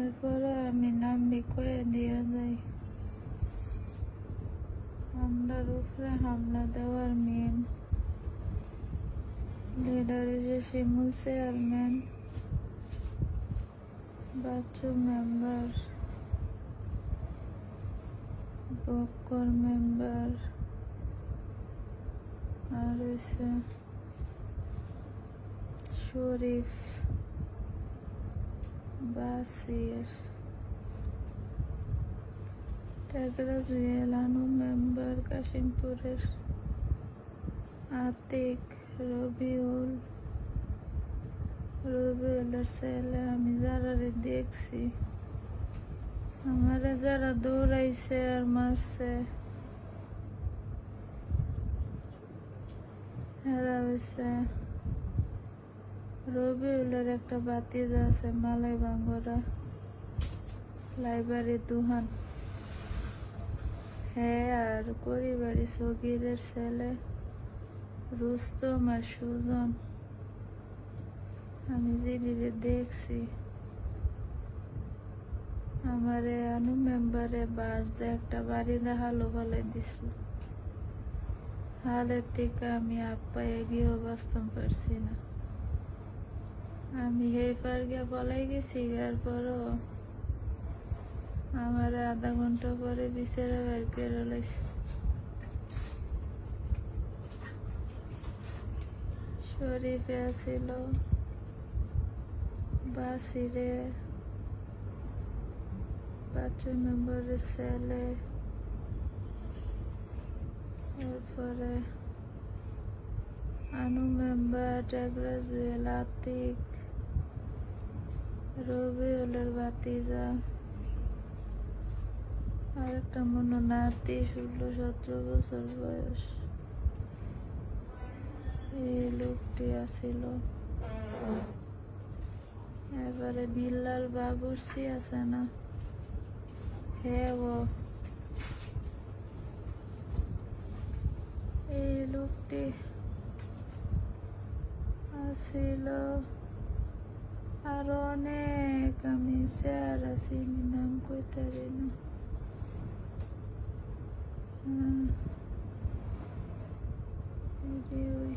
এরপরে আমি নাম লিখে দিয়ে যাই। হামলার উপরে হামলা দেওয়ার মেন লিডার যে Shimul chairman, Bachchu member Bakkar member আর শরীফ। বাসির টাকরা জুয়েলানু মেম্বার কাশিমপুরের আতিক রবিউল রবিউলের ছেলে আমি যারা দেখছি আমারে যারা দৌড়াইছে আর মারছে এরা হয়েছে রবিউলের একটা বাতিজ আছে, মালাই বাঙ্গরা লাইব্রেরি দুহান। হ্যাঁ আর করিবাড়ি সগিরের ছেলে, রুস্তম আর সুজন, আমি জিনিরে দেখছি, আমারে আনু মেম্বারে বাস দিয়ে একটা বাড়ি দেখাল বলে দিছিল। হালের থেকে আমি আপ্পা এগিয়েও বাঁচতাম পারছি না। আমি হে পার গিয়া পলাই গেছি, গার পরও আমার আধা ঘণ্টা পরে বিচারে বের করে শরীফে আসিল বাসিরে পাঁচ মেম্বারের ছেলে তারপরে আনু মেম্বার ট্যাগরা জুয়েল আতিক রবিউলের বাতিজা আর একটা মনে নাতি, ষোলো, সতেরো বছর বয়স। এই লোকটি আসিল। এবারে বিল্লাল বাবুরসি আছে না? হ্যাঁ ও। এই লোকটি আসিল। আরও অনেক আমি স্যার আছি নাম কইতে পারি না হ্যাঁ, এই যে ওই